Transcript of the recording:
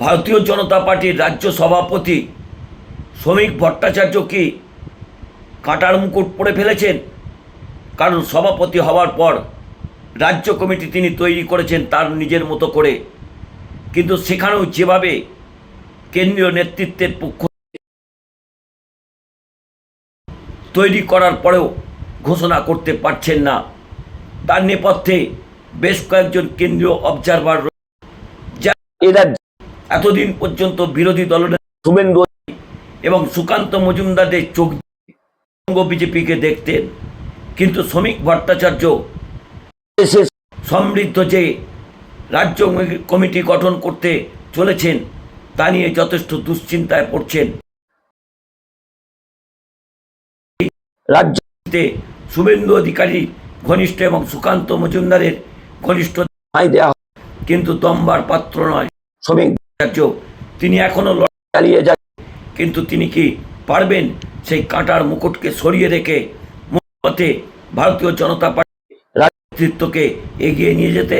ভারতীয় জনতা পার্টির রাজ্য সভাপতি শ্রমিক ভট্টাচার্য কি কাঁটার মুকুট পরে ফেলেছেন? কারণ সভাপতি হওয়ার পর রাজ্য কমিটি তিনি তৈরি করেছেন তার নিজের মতো করে। কিন্তু সেখানেও যেভাবে কেন্দ্রীয় নেতৃত্বের পক্ষ তৈরি করার পরেও ঘোষণা করতে পারছেন না। তার নেপথ্যে বেশ কয়েকজন কেন্দ্রীয় অবজারভার যা এরা এতদিন পর্যন্ত বিরোধী দলের শুভেন্দু এবং সুকান্ত মজুমদারদের চোখ বঙ্গ বিজেপিকে দেখতেন, কিন্তু শ্রমিক ভট্টাচার্য সমৃদ্ধ যে রাজ্য কমিটি গঠন করতে চলেছেন, তা নিয়ে যথেষ্ট দুশ্চিন্তায় পড়ছেন। রাজ্যতে শুভেন্দু অধিকারী ঘনিষ্ঠ এবং সুকান্ত মজুমদারের ঘনিষ্ঠ কিন্তু দম্বার পাত্র নয়। শ্রমিক তিনি এখনও লড়াই চালিয়ে যান। কিন্তু তিনি কি পারবেন সেই কাঁটার মুকুটকে সরিয়ে রেখে ভারতীয় জনতা পার্টি রাজনেতৃত্বকে এগিয়ে নিয়ে যেতে?